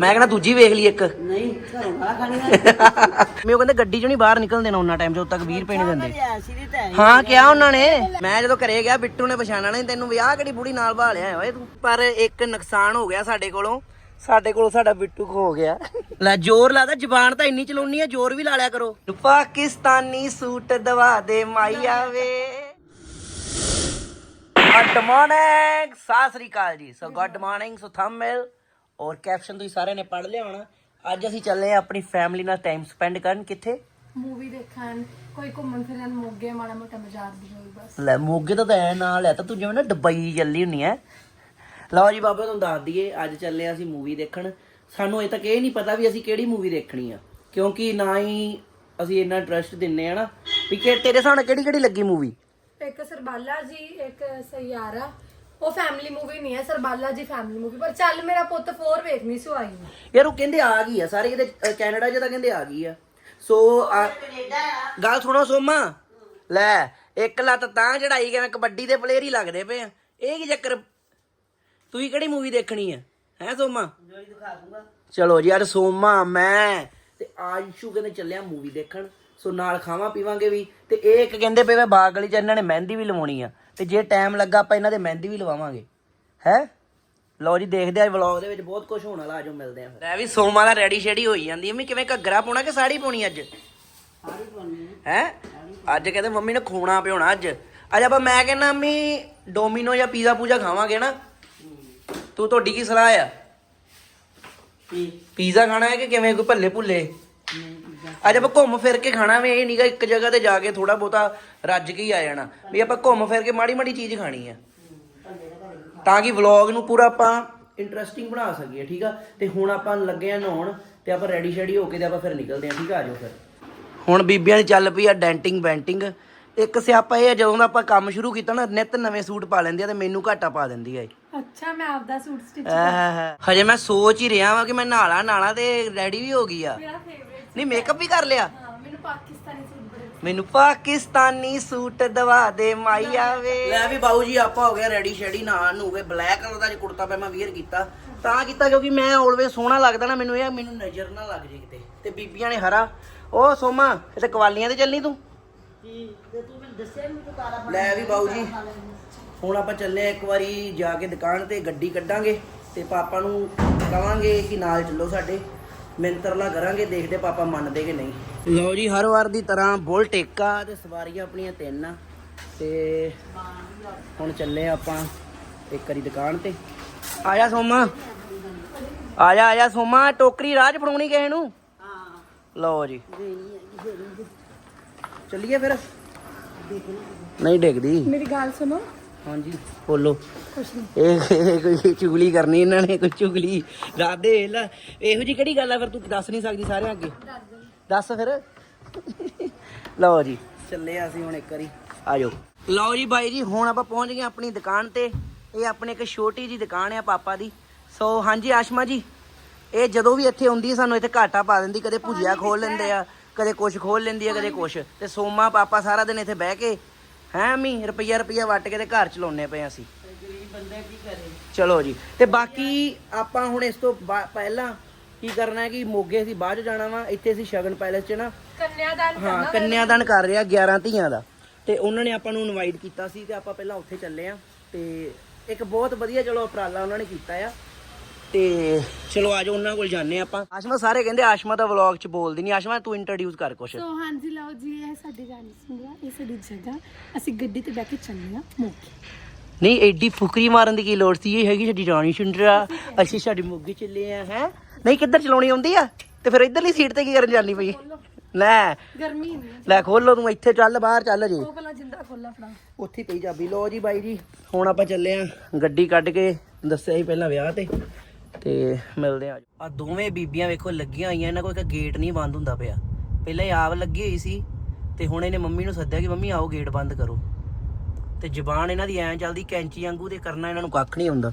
ਮੈਂ ਕਹਿੰਦਾ ਦੂਜੀ ਵੇਖ ਲਈ ਇੱਕ। ਨਹੀਂ ਘਰੋਂ ਗਾਲਾਂ ਖਾਣੀਆਂ ਮੈਂ ਉਹ ਕਹਿੰਦੇ ਗੱਡੀ ਚੋਂ ਨਹੀਂ ਬਾਹਰ ਨਿਕਲਣ ਦੇਣਾ ਉਹਨਾਂ ਟਾਈਮ ਜਦੋਂ ਤੱਕ 20 ਰੁਪਏ ਨਹੀਂ ਦਿੰਦੇ। ਹੈ ਕਿਹਾ ਉਹਨਾਂ ਨੇ। ਮੈਂ ਜਦੋਂ ਘਰੇ ਗਿਆ ਬਿੱਟੂ ਨੇ ਪਛਾਣਨਾ ਨਹੀਂ ਤੈਨੂੰ ਵਿਆਹ ਕਿਹੜੀ ਬੁੜੀ ਨਾਲ ਭਾਲਿਆ ਓਏ ਤੂੰ? ਪਰ ਇੱਕ ਨੁਕਸਾਨ ਹੋ ਗਿਆ ਸਾਡੇ ਕੋਲੋਂ। ਸਾਡੇ ਕੋਲੋਂ ਸਾਡਾ ਬਿੱਟੂ ਖੋ ਗਿਆ। ਲੈ ਜ਼ੋਰ ਲਾਦਾ ਜ਼ਬਾਨ ਤਾਂ ਇੰਨੀ ਚਲਾਉਣੀ ਆ ਜ਼ੋਰ ਵੀ ਲਾ ਲਿਆ ਕਰੋ। ਪਾਕਿਸਤਾਨੀ ਸੂਟ ਦਵਾ ਦੇ ਮਾਈਆ ਵੇ। Good morning Sat Sri Akal ji. So good morning so thumbnail ਔਰ ਕੈਪਸ਼ਨ ਤੁਸੀਂ ਸਾਰਿਆਂ ਨੇ ਪੜ੍ਹ ਲਿਆ ਹੋਣਾ। ਅੱਜ ਅਸੀਂ ਚੱਲੇ ਆ ਆਪਣੀ ਫੈਮਿਲੀ ਨਾਲ ਟਾਈਮ ਸਪੈਂਡ ਕਰਨ। ਕਿੱਥੇ? ਮੂਵੀ ਦੇਖਣ। ਕੋਈ ਘੁੰਮਣ ਫਿਰਨ ਮੋਗੇ ਮਾੜਾ ਮੋਟਾ ਬਾਜ਼ਾਰ ਦੀ ਹੋਈ ਬਸ। ਲੈ ਮੋਗੇ ਤਾਂ ਐ ਨਾਲ ਹੈ ਤਾਂ ਤੂੰ ਜਿਵੇਂ ਨਾ ਦੁਬਈ ਚੱਲੀ ਹੁੰਨੀ ਐ। ਲਓ ਜੀ ਬਾਬਾ ਤੁਹਾਨੂੰ ਦੱਸ ਦਈਏ ਅੱਜ ਚੱਲੇ ਆ ਅਸੀਂ ਮੂਵੀ ਦੇਖਣ। ਸਾਨੂੰ ਅਜੇ ਤੱਕ ਇਹ ਨਹੀਂ ਪਤਾ ਵੀ ਅਸੀਂ ਕਿਹੜੀ ਮੂਵੀ ਦੇਖਣੀ ਆ। ਕਿਉਂਕਿ ਨਾ ਹੀ ਅਸੀਂ ਇੰਨਾ ਇੰਟਰਸਟ ਦਿੰਨੇ ਆ ਨਾ ਵੀ ਕਿ ਤੇਰੇ ਸਾਹਮਣੇ ਕਿਹੜੀ ਕਿਹੜੀ ਲੱਗੀ ਮੂਵੀ ਇੱਕ ਸਰਬਾਲਾ ਜੀ ਇੱਕ ਸਯਾਰਾ ਉਹ ਫੈਮਿਲੀ ਮੂਵੀ ਨਹੀਂ ਹੈ ਸਰਬਾਲਾ ਜੀ ਫੈਮਿਲੀ ਮੂਵੀ ਪਰ ਚੱਲ ਮੇਰਾ ਪੁੱਤ 4 ਵੇਖਣੀ ਸੋ ਆਈ ਹੈ। ਯਾਰ ਉਹ ਕਹਿੰਦੇ ਆ ਗਈ ਆ ਸਾਰੇ ਕਿਤੇ ਅ, ਕੈਨੇਡਾ 'ਚ ਤਾਂ ਕਹਿੰਦੇ ਆ ਗਈ ਆ। ਸੋ ਆ- ਗੱਲ ਸੁਣੋ ਸੋਮਾ। ਲੈ ਇੱਕ ਲੱਤ ਤਾਂ ਚੜਾਈ ਕਿਵੇਂ ਕਬੱਡੀ ਦੇ ਪਲੇਅਰ ਹੀ ਲੱਗਦੇ ਪਏ ਆ। ਇਹ ਕੀ ਚੱਕਰ? ਤੂੰ ਕਿਹੜੀ ਮੂਵੀ ਦੇਖਣੀ ਆ? ਹੈ ਸੋਮਾ? ਚਲੋ ਜੀ ਅੱਜ ਸੋਮਾ ਮੈਂ ਤੇ ਆਂਸ਼ੂ ਕਹਿੰਦੇ ਚੱਲਿਆ ਮੂਵੀ ਦੇਖਣ। ਸੋ ਨਾਲ ਖਾਵਾਂ ਪੀਵਾਂਗੇ ਵੀ। ਤੇ ਇਹ ਇੱਕ ਕਹਿੰਦੇ ਪਏ ਵੇ ਬਾਗ ਗਲੀ ਚ ਇਹਨਾਂ ਨੇ ਮਹਿੰਦੀ ਵੀ ਲਵਾਉਣੀ ਆ। ਤੇ ਜੇ ਟਾਈਮ ਲੱਗਾ ਆਪਾਂ ਇਹਨਾਂ ਦੇ ਮਹਿੰਦੀ ਵੀ ਲਵਾਵਾਂਗੇ। ਹੈ? ਲਓ ਜੀ ਦੇਖਦੇ ਆ ਵਲੌਗ ਦੇ ਵਿੱਚ ਬਹੁਤ ਕੁਝ ਹੋਣ ਵਾਲਾ ਆਜੋ ਮਿਲਦੇ ਆ ਫਿਰ। ਲੈ ਵੀ ਸੋਮਾ ਦਾ ਰੈਡੀ ਸ਼ੈਡੀ ਹੋਈ ਜਾਂਦੀ ਮੰਮੀ ਕਿਵੇਂ ਘੱਗਰਾ ਪਾਉਣਾ ਕਿ ਸਾੜੀ ਪਾਉਣੀ ਅੱਜ? ਸਾਰੀ ਪਾਉਣੀ ਹੈ? ਅੱਜ ਕਹਿੰਦੇ ਮੰਮੀ ਨੇ ਖੂਣਾ ਪਿਉਣਾ ਅੱਜ। ਅੱਜ ਆਪਾਂ ਮੈਂ ਕਹਿੰਦਾ ਮੰਮੀ ਡੋਮੀਨੋ ਜਾਂ ਪੀਜ਼ਾ ਪੂਜਾ ਖਾਵਾਂਗੇ ਨਾ। ਤੂੰ ਤੁਹਾਡੀ ਕੀ ਸਲਾਹ ਆ? ਪੀਜ਼ਾ ਖਾਣਾ ਹੈ ਕਿ ਕਿਵੇਂ? ਕੋਈ ਭੱਲੇ ਭੁੱਲੇ? ਅੱਜ ਆਪਾਂ ਘੁੰਮ ਫਿਰ ਕੇ ਖਾਣਾ ਵੇ ਇਹ ਨਹੀਂਗਾ ਇੱਕ ਜਗ੍ਹਾ ਤੇ ਜਾ ਕੇ ਥੋੜਾ ਬਹੁਤਾ ਰੱਜ ਕੇ ਹੀ ਆ ਜਾਣਾ। ਵੀ ਆਪਾਂ ਘੁੰਮ ਫਿਰ ਕੇ ਮਾੜੀ ਮਾੜੀ ਚੀਜ਼ ਖਾਣੀ ਆ। ਤਾਂ ਕਿ ਵਲੌਗ ਨੂੰ ਪੂਰਾ ਆਪਾਂ ਇੰਟਰਸਟਿੰਗ ਬਣਾ ਸਕੀਏ ਠੀਕ ਆ? ਤੇ ਹੁਣ ਆਪਾਂ ਲੱਗੇ ਆ ਨਹਾਉਣ ਤੇ ਆਪਾਂ ਰੈਡੀ ਸ਼ੈਡੀ ਹੋ ਕੇ ਤੇ ਆਪਾਂ ਫਿਰ ਨਿਕਲਦੇ ਆ ਠੀਕ ਆ? ਆਜੋ ਫਿਰ। ਹੁਣ ਬੀਬੀਆਂ ਦੀ ਚੱਲ ਪਈ ਆ ਡੈਂਟਿੰਗ ਬੈਂਟਿੰਗ ਇੱਕ ਸਿਆਪਾ ਇਹ ਆ ਜਦੋਂ ਦਾ ਆਪਾਂ ਕੰਮ ਸ਼ੁਰੂ ਕੀਤਾ ਨਾ ਨਿਤ ਨਵੇਂ ਸੂਟ ਪਾ ਲੈਂਦੀ ਆ ਤੇ ਮੈਨੂੰ ਘਾਟਾ ਪਾ ਦਿੰਦੀ ਆ ਇਹ। ਅੱਛਾ ਮੈਂ ਆਪਦਾ ਸੂਟ ਸਟਿਚ ਆਹ, ਹਜੇ ਮੈਂ ਸੋਚ ਹੀ ਰਿਹਾ ਵਾਂ ਕਿ ਮੈਂ ਨਾਲਾ ਨਾਲਾ ਤੇ ਰੈਡੀ ਵੀ ਹੋ ਗਈ ਆ। ਮੇਰਾ ਫੇਵਰੇਟ ਨਹੀਂ ਮੇਕਅਪ ਵੀ ਕਰ ਲਿਆ। ਹਾਂ ਮੈਨੂੰ ਪਾਕਿਸਤਾਨੀ ਸੂਟ ਬੜੇ ਮੈਨੂੰ ਪਾਕਿਸਤਾਨੀ ਸੂਟ ਦਵਾ ਦੇ ਮਾਈਆ ਵੇ। ਲੈ ਵੀ ਬਾਊ ਜੀ ਆਪਾਂ ਹੋ ਗਿਆ ਰੈਡੀ ਸ਼ੈਡੀ ਨਾ ਨੂੰ ਬਲੈਕ ਕਲਰ ਦਾ ਜੀ ਕੁੜਤਾ ਪਜਾਮਾ ਵੀਅਰ ਕੀਤਾ। ਤਾਂ ਕੀਤਾ ਕਿਉਂਕਿ ਮੈਂ ਆਲਵੇਸ ਸੋਹਣਾ ਲੱਗਦਾ ਨਾ ਮੈਨੂੰ ਇਹ ਮੈਨੂੰ ਨਜ਼ਰ ਨਾ ਲੱਗ ਜੇ ਕਿਤੇ। ਤੇ ਬੀਬੀਆਂ ਨੇ ਹਰਾ। ਉਹ ਸੋਮਾ ਇਹ ਤੇ ਕਵਾਲੀਆਂ ਤੇ ਚੱਲਣੀ ਤੂੰ? ਕੀ ਤੇ ਤੂੰ ਮੈਨੂੰ ਦੱਸਿਆ ਨਹੀਂ ਤੂੰ ਕਾਲਾ ਲੈ ਵੀ ਬਾਊ ਜੀ। ਹੁਣ ਆਪਾਂ ਚੱਲੇ ਆ ਇੱਕ ਵਾਰੀ ਜਾ ਕੇ ਦੁਕਾਨ ਤੇ ਗੱਡੀ ਕੱਢਾਂਗੇ ਤੇ ਪਾਪਾ ਨੂੰ ਕਵਾਂਗੇ ਕਿ ਨਾਲ ਚੱਲੋ ਸਾਡੇ। ਮਿੰਤਰਲਾ ਕਰਾਂਗੇ ਦੇਖਦੇ ਪਾਪਾ ਮੰਨਦੇ ਕਿ ਨਹੀਂ। ਲਓ ਜੀ ਹਰ ਵਾਰ ਦੀ ਤਰ੍ਹਾਂ ਬੁਲਟ ਇੱਕ ਆ ਤੇ ਸਵਾਰੀਆਂ ਆਪਣੀਆਂ ਤਿੰਨ ਆ। ਤੇ ਹੁਣ ਚੱਲੇ ਆਪਾਂ ਇੱਕ ਵਾਰੀ ਦੁਕਾਨ ਤੇ। ਆ ਜਾ ਸੋਮਾ। ਆ ਜਾ ਆ ਜਾ ਸੋਮਾ ਟੋਕਰੀ ਰਾਜ ਫੜਾਉਣੀ ਕਿਸੇ ਨੂੰ? ਹਾਂ ਲਓ ਜੀ। ਚੱਲੀਏ ਫਿਰ। ਨਹੀਂ ਡਿੱਗਦੀ। ਮੇਰੀ ਗੱਲ ਸੁਣੋ। ਹਾਂਜੀ। ਬੋਲੋ। ਇਹ ਇਹ ਕੋਈ ਚੁਗਲੀ ਕਰਨੀ ਇਹਨਾਂ ਨੇ ਕੋਈ ਚੁਗਲੀ। ਰਾਦੇ ਵੇਲਾ ਇਹੋ ਜੀ ਕਿਹੜੀ ਗੱਲ ਆ ਫਿਰ ਤੂੰ ਦੱਸ ਨਹੀਂ ਸਕਦੀ ਸਾਰਿਆਂ ਅੱਗੇ? ਦੱਸ ਫਿਰ। ਲਓ ਜੀ। ਚੱਲੇ ਆ ਅਸੀਂ ਹੁਣ ਇੱਕ ਵਾਰੀ। ਆਜੋ। ਲਓ ਜੀ ਬਾਈ ਜੀ ਹੁਣ ਆਪਾਂ ਪਹੁੰਚ ਗਏ ਆਪਣੀ ਦੁਕਾਨ ਤੇ। ਇਹ ਆਪਣੇ ਇੱਕ ਛੋਟੀ ਜੀ ਦੁਕਾਨ ਆ ਪਾਪਾ ਦੀ। ਸੋ ਹਾਂਜੀ ਆਸ਼ਮਾ ਜੀ ਇਹ ਜਦੋਂ ਵੀ ਇੱਥੇ ਆਉਂਦੀ ਸਾਨੂੰ ਇੱਥੇ ਘਾਟਾ ਪਾ ਦਿੰਦੀ ਕਦੇ ਭੁਜੀਆ ਖੋਲ ਲੈਂਦੇ ਆ ਕਦੇ ਕੁਛ ਖੋਲ ਲੈਂਦੀ ਆ ਕਦੇ ਕੁਛ। ਤੇ ਸੋਮਾ ਪਾਪਾ ਸਾਰਾ ਦਿਨ ਇੱਥੇ ਬਹਿ ਕੇ ਹੈ ਮੀ ਰੁਪਈਆ ਰੁਪਈਆ ਵੱਟ ਕੇ ਤੇ ਘਰ ਚਲਾਉਨੇ ਪਏ ਅਸੀਂ। ਗਰੀਬ ਬੰਦਾ ਕੀ ਕਰੇ? ਚਲੋ ਜੀ। ਤੇ ਬਾਕੀ ਆਪਾਂ ਹੁਣ ਇਸ ਤੋਂ ਬਾ- ਪਹਿਲਾਂ ਕੀ ਕਰਨਾ ਹੈ ਕਿ ਮੋਗੇ ਅਸੀਂ ਬਾਅਦ ਚ ਜਾਣਾ ਵਾ ਇੱਥੇ ਅਸੀਂ ਸ਼ਗਨ ਪੈਲੇਸ ਚ ਨਾ ਕੰਨਿਆਦਾਨ ਹਾਂ ਕੰਨਿਆਦਾਨ ਕਰ ਰਿਹਾ 11 ਧੀਆਂ ਦਾ। ਤੇ ਉਹਨਾਂ ਨੇ ਆਪਾਂ ਨੂੰ ਇਨਵਾਈਟ ਕੀਤਾ ਸੀ ਤੇ ਆਪਾਂ ਪਹਿਲਾਂ ਉੱਥੇ ਚੱਲੇ ਆ ਤੇ ਇੱਕ ਬਹੁਤ ਵਧੀਆ ਚਲੋ ਉਪਰਾਲਾ ਉਹਨਾਂ ਨੇ ਕੀਤਾ ਆ। ਤੇ ਚਲੋ ਆਜੋ ਉਹਨਾਂ ਕੋਲ ਜਾਂਦੇ ਹਾਂ ਆਪਾਂ। ਆਸ਼ਮਾ ਸਾਰੇ ਕਹਿੰਦੇ ਆਸ਼ਮਾ ਦਾ ਵਲੌਗ ਚ ਬੋਲਦੀ ਨਹੀਂ। ਆਸ਼ਮਾ ਤੂੰ ਇੰਟਰੋਡਿਊਸ ਕਰ ਕੁਛ। ਸੋ ਹਾਂਜੀ ਲਓ ਜੀ ਇਹ ਸਾਡੀ ਰਾਣੀ ਸਿੰਘਾ ਇਹ ਸਾਡੀ ਜਗ੍ਹਾ। ਅਸੀਂ ਗੱਡੀ ਤੇ ਬਹਿ ਕੇ ਚੱਲੇ ਆ ਮੋਗੇ। ਨਹੀਂ ਐਡੀ ਫੁਕਰੀ ਮਾਰਨ ਦੀ ਕੀ ਲੋੜ ਸੀ? ਇਹ ਹੈਗੀ ਸਾਡੀ ਰਾਣੀ ਸ਼ੁੰਡਰਾ ਅਸੀਂ ਸਾਡੀ ਮੋਗੀ ਚੱਲੇ ਆ ਹੈ? ਨਹੀਂ ਕਿੱਧਰ ਚਲਾਉਣੀ ਆਉਂਦੀ ਆ? ਤੇ ਫਿਰ ਇਧਰਲੀ ਸੀਟ ਤੇ ਕੀ ਕਰਨ ਜਾਣੀ ਪਈ? ਲੈ। ਗਰਮੀ ਹੈ ਲੈ ਖੋਲ ਤੂੰ ਇੱਥੇ ਚੱਲ ਬਾਹਰ ਚੱਲ ਜੀ। ਉਹ ਭਲਾ ਜਿੰਦਾ ਖੋਲਾ ਫੜਾ। ਉੱਥੇ ਪਈ ਚਾਬੀ। ਲੋ ਜੀ ਬਾਈ ਜੀ ਹੁਣ ਆਪਾਂ ਚੱਲੇ ਆ ਗੱਡੀ ਕੱਢ ਕੇ। ਦੱਸਿਆ ਸੀ ਪਹਿਲਾਂ ਵਿਆਹ ਤੇ। ਤੇ ਮਿਲਦੇ ਆ ਆ ਦੋਵੇਂ ਬੀਬੀਆਂ ਵੇਖੋ ਲੱਗੀਆਂ ਹੋਈਆਂ, ਇਹਨਾਂ ਕੋਲ ਇੱਕ ਗੇਟ ਨਹੀਂ ਬੰਦ ਹੁੰਦਾ ਪਿਆ। ਪਹਿਲਾਂ ਇਹ ਆਪ ਲੱਗੀ ਹੋਈ ਸੀ ਤੇ ਹੁਣ ਇਹਨੇ ਮੰਮੀ ਨੂੰ ਸੱਦਿਆ ਕਿ ਮੰਮੀ ਆਓ ਗੇਟ ਬੰਦ ਕਰੋ। ਤੇ ਜ਼ਬਾਨ ਇਹਨਾਂ ਦੀ ਐਂ ਚੱਲਦੀ, ਕੈਂਚੀ ਵਾਂਗੂ ਤੇ ਕਰਨਾ ਇਹਨਾਂ ਨੂੰ ਕੱਖ ਨਹੀਂ ਹੁੰਦਾ।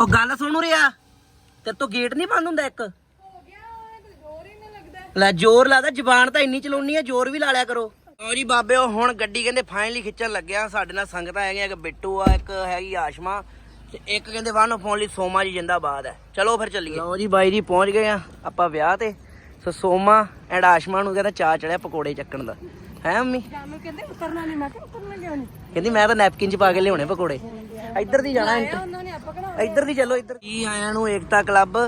ਉਹ ਗੱਲ ਸੁਣ ਰਿਆ ਤੇ ਤੋਂ ਗੇਟ ਨਹੀਂ ਬੰਦ ਹੁੰਦਾ ਇੱਕ? ਲੈ ਜ਼ੋਰ ਲਾਦਾ, ਜ਼ਬਾਨ ਤਾਂ ਇੰਨੀ ਚਲਾਉਣੀ ਆ, ਜ਼ੋਰ ਵੀ ਲਾ ਲਿਆ ਕਰੋ। ਲਓ ਜੀ ਬਾਬਿਓ ਹੁਣ ਗੱਡੀ ਕਹਿੰਦੇ ਫਾਈਨਲੀ ਖਿੱਚਣ ਲੱਗਿਆ। ਸਾਡੇ ਨਾਲ ਸੰਗਤਾਂ ਹੈਗੀਆਂ, ਇੱਕ ਬਿੱਟੂ ਆ, ਇੱਕ ਹੈਗੀ ਆਸ਼ਮਾ। ਤੇ ਇੱਕ ਕਹਿੰਦੇ ਵਨ ਆਫ ਓਨਲੀ ਸੋਮਾ ਜੀ ਜਿੰਦਾਬਾਦ ਹੈ। ਚਲੋ ਫਿਰ ਚੱਲੀਏ। ਲਓ ਜੀ ਬਾਈ ਜੀ ਪਹੁੰਚ ਗਏ ਆ। ਆਪਾਂ ਵਿਆਹ ਤੇ। ਸੋ ਸੋਮਾ ਐਂਡ ਆਸ਼ਮਾ ਨੂੰ ਕਹਿੰਦਾ ਚਾਹ ਚੜਿਆ ਪਕੌੜੇ ਚੱਕਣ ਦਾ। ਹੈ ਮੰਮੀ? ਜਾਨੂੰ ਕਹਿੰਦੇ ਉਤਰਨਾ ਨਹੀਂ ਮੈਂ ਕਿਹਾ ਉਤਰਨਾ ਕਿਉਂ ਨਹੀਂ ਕਹਿੰਦੀ ਮੈਂ ਤਾਂ ਨੈਪਕਿਨ ਚ ਪਾ ਕੇ ਲਿਆਉਣੇ ਪਕੌੜੇ। ਇੱਧਰ ਦੀ ਜਾਣਾ ਨੇ ਇੱਧਰ ਦੀ ਚੱਲੋ ਇੱਧਰ ਜੀ ਆਇਆਂ ਨੂੰ ਏਕਤਾ ਕਲੱਬ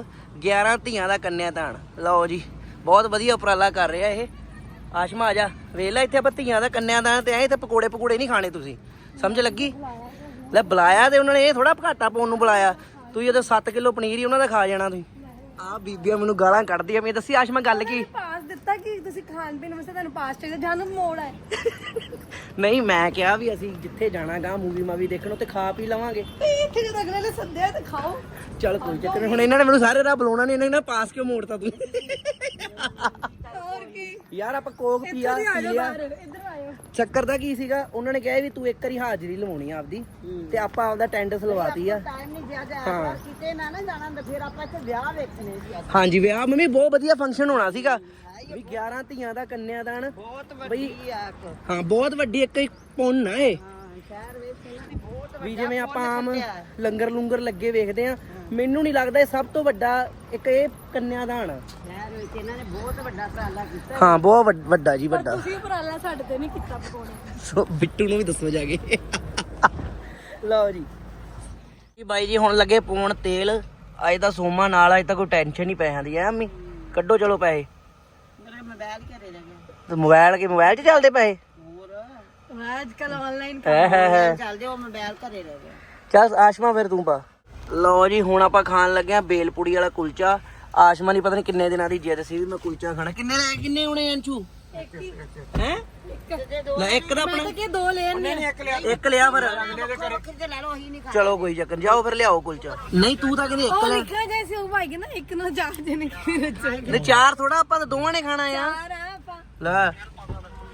11 ਧੀਆਂ ਦਾ ਕੰਨਿਆਦਾਨ ਲਓ ਜੀ ਬਹੁਤ ਵਧੀਆ ਉਪਰਾਲਾ ਕਰ ਰਿਹਾ ਇਹ। ਆਸ਼ਮਾ ਆ ਜਾ। ਵੇਖ ਲੈ ਇੱਥੇ ਆਪਾਂ ਧੀਆਂ ਦਾ ਕੰਨਿਆਦਾਨ ਤੇ ਆਏ ਤੇ ਪਕੌੜੇ ਪਕੌੜੇ ਨਹੀਂ ਖਾਣੇ ਤੁਸੀਂ। ਸਮਝ ਲੱਗੀ? ਲੈ ਬੁਲਾਇਆ ਤੇ ਉਹਨਾਂ ਨੇ ਇਹ ਥੋੜਾ ਘਾਟਾ ਪਾਉਣ ਨੂੰ ਬੁਲਾਇਆ। ਤੂੰ ਜਦੋਂ 7 ਕਿਲੋ ਪਨੀਰ ਹੀ ਉਹਨਾਂ ਦਾ ਖਾ ਜਾਣਾ ਤੁਸੀਂ ਆ ਬੀਬੀਆਂ ਮੈਨੂੰ ਗਾਲਾਂ ਕੱਢਦੀਆਂ ਮੈਂ ਦੱਸੀ ਆਸ਼ਮਾ ਗੱਲ ਕੀ? ਪਾਸ ਦਿੱਤਾ ਕਿ ਤੁਸੀਂ ਖਾਣ ਪੀਣ ਵਾਸਤੇ ਤੁਹਾਨੂੰ ਪਾਸ ਚਾਹੀਦਾ ਜਾਨੂੰ ਮੋੜ ਹੈ ਨਹੀਂ ਮੈਂ ਕਿਹਾ ਵੀ ਅਸੀਂ ਜਿੱਥੇ ਜਾਣਾ ਗਾ ਮੂਵੀ ਮਾਵੀ ਦੇਖਣ ਉੱਤੇ ਖਾ ਪੀ ਲਵਾਂਗੇ। ਇੱਥੇ ਜਦ ਅਗਲੇ ਨੇ ਸੱਦਿਆ ਤੇ ਖਾਓ। ਚੱਲ ਕੋਈ ਚੱਕਰ। ਹੁਣ ਇਹਨਾਂ ਨੇ ਮੈਨੂੰ ਸਾਰੇ ਰਾਹ ਬੁਲਾਉਣਾ ਨਹੀਂ ਇਹਨਾਂ ਨੇ ਪਾਸ ਕਿਉਂ ਮੋੜਤਾ ਤੂੰ? ਹੋਰ ਕੀ। ਯਾਰ ਆਪਾਂ ਕੋਕ ਪੀਆ ਇੱਧਰ ਆ ਜਾਓ ਬਾਹਰ ਇੱਧਰ ਆਇਓ ਚੱਕਰ ਦਾ ਕੀ ਸੀਗਾ ਉਹਨਾਂ ਨੇ ਕਿਹਾ ਵੀ ਤੂੰ ਇੱਕ ਵਾਰੀ ਹਾਜ਼ਰੀ ਲਵਾਉਣੀ ਆ ਆਪਦੀ ਤੇ ਆਪਾਂ ਆਪਦਾ ਅਟੈਂਡੈਂਸ ਲਵਾਤੀ ਆ। ਟਾਈਮ ਨਹੀਂ ਜ਼ਿਆਦਾ ਹਾਂ। ਕਿਤੇ ਨਾ ਨਾ ਜਾਣਾ ਹੁੰਦਾ ਫਿਰ ਆਪਾਂ ਇੱਥੇ ਵਿਆਹ ਵੇਖਣੇ ਸੀ ਅੱਜ। ਹਾਂਜੀ ਵਿਆਹ ਮੰਮੀ ਬਹੁਤ ਵਧੀਆ ਫੰਕਸ਼ਨ ਹੋਣਾ ਸੀਗਾ। ਵੀ 11 ਧੀਆਂ ਦਾ ਕੰਨਿਆਦਾਨ ਬਹੁਤ ਵੱਡੀ ਆ ਇੱਕ। ਹਾਂ ਬਹੁਤ ਵੱਡੀ ਇੱਕ ਪੁੰਨ ਆ ਇਹ। ਹਾਂ ਸ਼ਹਿਰ ਵਿੱਚ ਇਹਨਾਂ ਦੀ ਬਹੁਤ ਵੀ ਜਿਵੇਂ ਆਪਾਂ ਆਮ ਲੰਗਰ ਲੁੰਗਰ ਲੱਗੇ ਵੇਖਦੇ ਆ ਮੈਨੂੰ ਨਹੀਂ ਲੱਗਦਾ ਇਹ ਸਭ ਤੋਂ ਵੱਡਾ ਇੱਕ ਇਹ ਕੰਨਿਆਦਾਨ ਆ ਸ਼ਹਿਰ ਵਿੱਚ ਇਹਨਾਂ ਨੇ ਬਹੁਤ ਵੱਡਾ ਸਾਲਾ ਕੀਤਾ। ਹਾਂ ਬਹੁਤ ਵੱਡ- ਵੱਡਾ ਜੀ ਵੱਡਾ। ਤੁਸੀਂ ਉਪਰਾਲਾ ਸਾਡੇ ਤੇ ਨਹੀਂ ਕੀਤਾ ਪਕੌੜੇ ਸੋ ਬਿੱਟੂ ਨੂੰ ਵੀ ਦੱਸੋ ਜਾ ਕੇ। ਲਓ ਜੀ। ਜੀ ਬਾਈ ਜੀ ਹੁਣ ਲੱਗੇ ਪੂਣ ਤੇਲ। ਅੱਜ ਤਾਂ ਸੋਮਾ ਨਾਲ ਅੱਜ ਤਾਂ ਕੋਈ ਟੈਨਸ਼ਨ ਨਹੀਂ ਪੈਸਿਆਂ ਦੀ ਐ ਅੰਮੀ ਕੱਢੋ ਚਲੋ ਪੈਸੇ। ਮੋਬਾਈਲ ਘਰੇ ਰਹਿ ਗਿਆ। ਤੇ ਮੋਬਾਈਲ ਕੇ ਮੋਬਾਈਲ 'ਚ ਚੱਲਦੇ ਪੈਸੇ? ਹੋਰ? ਅੱਜ ਕੱਲ ਆਨਲਾਈਨ ਹੈ ਹੈ ਹੈ। ਚੱਲ ਜਾਓ ਮੋਬਾਈਲ ਘਰੇ ਰਹਿ ਗਿਆ। ਚੱਲ ਆਸ਼ਮਾ ਫਿਰ ਤੂੰ ਪਾ। ਲਓ ਜੀ ਹੁਣ ਆਪਾਂ ਖਾਣ ਲੱਗੇ ਆ ਬੇਲਪੂੜੀ ਵਾਲਾ ਕੁਲਚਾ। ਆਸ਼ਮਾ ਨਹੀਂ ਪਤਾ ਨਹੀਂ ਕਿੰਨੇ ਦਿਨਾਂ ਦੀ ਜਿੱਦ ਸੀ ਵੀ ਮੈਂ ਕੁਲਚਾ ਖਾਣਾ। ਕਿੰਨੇ ਲੈ ਕਿੰਨੇ ਹੋਣੇ ਅੰਚੂ ਹੈ? ਲੈ ਇੱਕ ਦਾ ਮੈਂ ਆਪਣਾ ਤਾਂ ਕਿ ਦੋ ਲੈ ਆਨੇ ਇੱਕ ਲਿਆ। ਫਿਰ। ਵੱਖਰੇ ਤੇ ਲੈ ਲਓ ਅਸੀਂ ਨਹੀਂ। ਚਲੋ ਕੋਈ ਚੱਕਰ ਨੀ, ਜਾਓ ਫਿਰ ਲਿਆਓ ਕੁਲਚਾ। ਨਹੀਂ ਤੂੰ ਤਾਂ ਕਹਿੰਦੀ ਇੱਕ ਉਹ ਲੈ। ਲਿਖਿਆ ਜਾਏ ਸੀ ਉਹ ਭਾਈ ਕਹਿੰਦਾ ਇੱਕ ਨਾ ਜਾ ਜੇ ਨੇ ਕੀ ਰੱਜੇ ਨਹੀਂ ਚਾਰ ਥੋੜਾ ਆਪਾਂ ਤਾਂ ਦੋਵਾਂ ਨੇ ਖਾਣਾ ਆ। ਆਪਾਂ। ਲੈ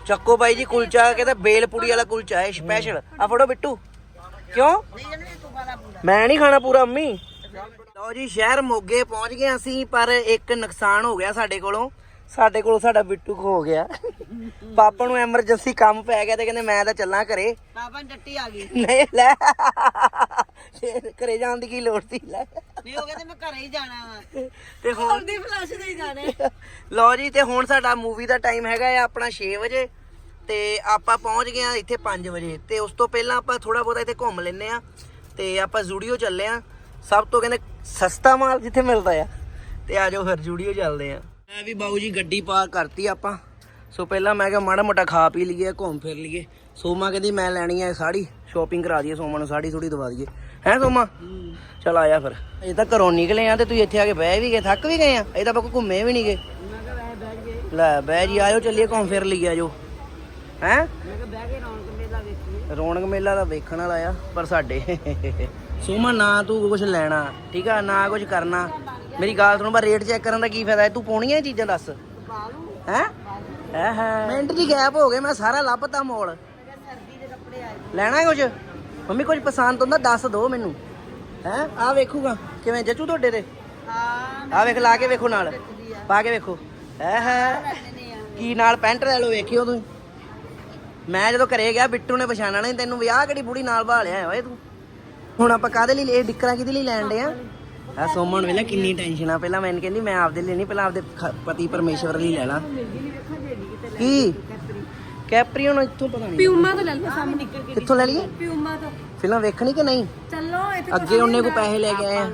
ਚੱਕੋ ਬਾਈ ਜੀ ਕੁਲਚਾ ਕਹਿੰਦਾ ਬੇਲਪੂੜੀ ਵਾਲਾ ਕੁਲਚਾ ਹੈ ਸਪੈਸ਼ਲ ਆ ਫੜੋ ਬਿੱਟੂ। ਕਿਉਂ? ਨਹੀਂ ਇਹਨੂੰ ਤੂੰ ਬਾਲਾ ਪੂਰਾ ਮੈਂ ਨਹੀਂ ਖਾਣਾ ਪੂਰਾ ਅੰਮੀ ਲਓ ਜੀ ਸ਼ਹਿਰ ਮੋਗੇ ਪਹੁੰਚ ਗਏ ਅਸੀਂ ਪਰ ਇੱਕ ਨੁਕਸਾਨ ਹੋ ਗਿਆ ਸਾਡੇ ਕੋਲੋਂ। ਸਾਡੇ ਕੋਲੋਂ ਸਾਡਾ ਬਿੱਟੂ ਖੋ ਗਿਆ। ਪਾਪਾ ਨੂੰ ਐਮਰਜੈਂਸੀ ਕੰਮ ਪੈ ਗਿਆ ਤੇ ਕਹਿੰਦੇ ਮੈਂ ਤਾਂ ਚੱਲਾਂ ਘਰੇ। ਪਾਪਾ ਨੂੰ ਟੱਟੀ ਆ ਗਈ। ਨਹੀਂ ਲੈ। ਸ਼ੇਰ ਘਰੇ ਜਾਣ ਦੀ ਕੀ ਲੋੜ ਸੀ ਲੈ। ਨਹੀਂ ਉਹ ਕਹਿੰਦੇ ਮੈਂ ਘਰੇ ਹੀ ਜਾਣਾ ਵਾ। ਤੇ ਹੁਣ ਦੀ ਫਲੈਸ਼ ਦੇ ਹੀ ਜਾਣੇ ਲਓ ਜੀ ਤੇ ਹੁਣ ਸਾਡਾ ਮੂਵੀ ਦਾ ਟਾਈਮ ਹੈਗਾ ਆ ਆਪਣਾ 6 ਵਜੇ। ਤੇ ਆਪਾਂ ਪਹੁੰਚ ਗਏ ਆ ਇੱਥੇ 5 ਵਜੇ। ਤੇ ਉਸ ਤੋਂ ਪਹਿਲਾਂ ਆਪਾਂ ਥੋੜਾ ਬਹੁਤਾ ਇੱਥੇ ਘੁੰਮ ਲੈਨੇ ਆ। ਤੇ ਆਪਾਂ ਜ਼ੂਡੀਓ ਚੱਲੇ ਆ। ਸਭ ਤੋਂ ਕਹਿੰਦੇ ਸਸਤਾ ਮਾਲ ਜਿੱਥੇ ਮਿਲਦਾ ਆ। ਤੇ ਆ ਜਾਓ ਫਿਰ ਜ਼ੂਡੀਓ ਚੱਲਦੇ ਆ। ਮੈਂ ਵੀ ਬਾਊ ਜੀ ਗੱਡੀ ਪਾਰ ਕਰਤੀ ਆਪਾਂ। ਸੋ ਪਹਿਲਾਂ ਮੈਂ ਕਿਹਾ ਮਾੜਾ ਮੋਟਾ ਖਾ ਪੀ ਲਈਏ ਘੁੰਮ ਫਿਰ ਲਈਏ। ਸੋਮਾ ਕਹਿੰਦੀ ਮੈਂ ਲੈਣੀ ਆ ਸਾੜੀ ਸ਼ਾਪਿੰਗ ਕਰਾ ਦਈਏ ਸੋਮਾ ਨੂੰ ਸਾੜੀ ਥੋੜੀ ਦਵਾ ਦਈਏ। ਹੈ ਸੋਮਾ? ਚਲ ਆਇਆ ਫਿਰ। ਇਹ ਤਾਂ ਘਰੋਂ ਨਿਕਲੇ ਆ ਤੇ ਤੁਸੀਂ ਇੱਥੇ ਆ ਕੇ ਬਹਿ ਵੀ ਗਏ ਥੱਕ ਵੀ ਗਏ ਆ? ਇਹ ਤਾਂ ਆਪਾਂ ਘੁੰਮੇ ਵੀ ਨਹੀਂ ਗਏ। ਲੈ ਬਹਿ ਜੀ ਆਇਓ ਚੱਲੀਏ ਘੁੰਮ ਫਿਰ ਲਈ ਆਜੋ। ਹੈ? ਮੈਂ ਕਿਹਾ ਬਹਿ ਕੇ ਰੌਣਕ ਮੇਲਾ ਵੇਖੀਏ। ਰੌਣਕ ਮੇਲਾ ਤਾਂ ਵੇਖਣ ਵਾਲਾ ਆ ਪਰ ਸਾਡੇ। ਸੋਮਾ ਨਾ ਤੂੰ ਕੁਝ ਲੈਣਾ ਠੀਕ ਆ? ਨਾ ਕੁਝ ਕਰਨਾ। ਮੇਰੀ ਗੱਲ ਸੁਣੋ ਬਾ ਰੇਟ ਚੈੱਕ ਕਰਨ ਦਾ ਕੀ ਫਾਇਦਾ ਹੈ? ਤੂੰ ਪਾਉਣੀਆਂ ਇਹ ਚੀਜ਼ਾਂ ਦੱਸ? ਪਾ ਹੈ? ਹੈ ਹੈ। ਮਿੰਟ ਜੀ ਗੈਪ ਹੋ ਗਏ, ਮੈਂ ਸਾਰਾ ਲੱਭਤਾ ਮੋਲ। ਲੈਣਾ ਕੁਝ ਮੰਮੀ ਕੁਝ ਪਸੰਦ ਹੁੰਦਾ, ਦੱਸ ਦੋ ਮੈਨੂੰ। ਹੈ? ਆ ਵੇਖੂਗਾ, ਕਿਵੇਂ? ਜੱਚੂ ਤੁਹਾਡੇ ਤੇ? ਹਾਂ ਆ ਵੇਖ, ਲਾ ਕੇ ਵੇਖੋ ਨਾਲ। ਪਾ ਕੇ ਵੇਖੋ। ਹੈ ਹੈ। ਕੀ ਨਾਲ ਪੈਂਟ ਲੈ ਲਓ, ਵੇਖਿਓ ਤੂੰ ਮੈਂ ਜਦੋਂ ਘਰੇ ਗਿਆ, ਬਿੱਟੂ ਨੇ ਪਛਾਣਨਾ ਨਹੀਂ ਤੈਨੂੰ ਵਿਆਹ ਕਿਹੜੀ ਬੁੜੀ ਨਾਲ ਭਾਲਿਆ ਓਏ ਤੂੰ? ਹੁਣ ਆਪਾਂ ਕਾਹਦੇ ਲਈ, ਇਹ ਡਿੱਕਰਾਂ ਕਿਹਦੇ ਲਈ ਲੈਣ ਦੇ ਆ? ਆ ਸੋਮਣ ਵੇਲੇ ਕਿੰਨੀ ਟੈਨਸ਼ਨ ਆ। ਪਹਿਲਾਂ ਮੈਨੂੰ ਕਹਿੰਦੀ ਮੈਂ ਆਪਦੇ ਲਈ ਨਹੀਂ ਪਹਿਲਾਂ ਆਪਦੇ ਖ- ਪਤੀ ਪਰਮੇਸ਼ਵਰ ਲਈ ਲੈਣਾ। ਕੀ? ਕੈਪਰੀ ਹੁਣ ਇੱਥੋਂ ਪਤਾ ਨਹੀਂ। ਪਿਊਮਾ ਤੋਂ ਲੈ ਲਓ ਸਾਹਮਣੇ ਕਿੱਥੋਂ ਲੈ ਲਈਏ? ਪਿਊਮਾ ਤੋਂ। ਫਿਲਮ ਵੇਖਣੀ ਕਿ ਨਹੀਂ? ਚੱਲੋ ਇੱਥੇ ਅੱਗੇ ਉਹਨੇ ਕੋ ਪੈਸੇ ਲੈ ਕੇ ਆਏ ਆ।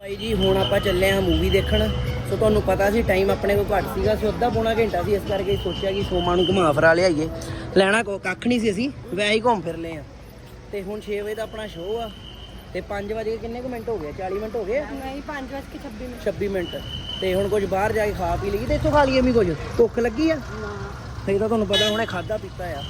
ਭਾਈ ਜੀ ਹੁਣ ਆਪਾਂ ਚੱਲੇ ਆ ਮੂਵੀ ਦੇਖਣ। ਸੋ ਤੁਹਾਨੂੰ ਪਤਾ ਸੀ ਟਾਈਮ ਆਪਣੇ ਕੋਲ ਘੱਟ ਸੀਗਾ। ਸੋ ਅੱਧਾ ਪੌਣਾ ਘੰਟਾ ਸੀ ਇਸ ਕਰਕੇ ਸੋਚਿਆ ਕਿ ਸੋਮਾ ਨੂੰ ਘੁਮਾ ਫਰਾ ਲਿਆਈਏ। ਲੈਣਾ ਕੋ ਕੱਖ ਨਹੀਂ ਸੀ ਅਸੀਂ ਵੈਸੇ ਹੀ ਘੁੰਮ ਫਿਰ ਲਏ ਆ। ਤੇ ਹੁਣ 6 ਵਜੇ ਦਾ ਆਪਣਾ ਸ਼ੋਅ ਆ ਤੇ 5 ਵਜੇ ਕਿੰਨੇ ਕੁ ਮਿੰਟ ਹੋ ਗਏ? 40 ਮਿੰਟ ਹੋ ਗਏ? ਨਹੀਂ 5 ਵਜੇ ਕੇ 26 ਮਿੰਟ। 26 ਮਿੰਟ। ਤੇ ਹੁਣ ਕੁਝ ਬਾਹਰ ਜਾ ਕੇ ਖਾ ਪੀ ਲਈਏ ਤੇ ਇੱਥੋਂ ਖਾ ਲਈਏ ਵੀ ਕੁਝ? ਭੁੱਖ ਲੱਗੀ ਆ? ਨਹੀਂ ਤਾਂ ਤੁਹਾਨੂੰ ਪਤਾ ਹੁਣੇ ਖਾਦਾ ਪੀਤਾ ਆ।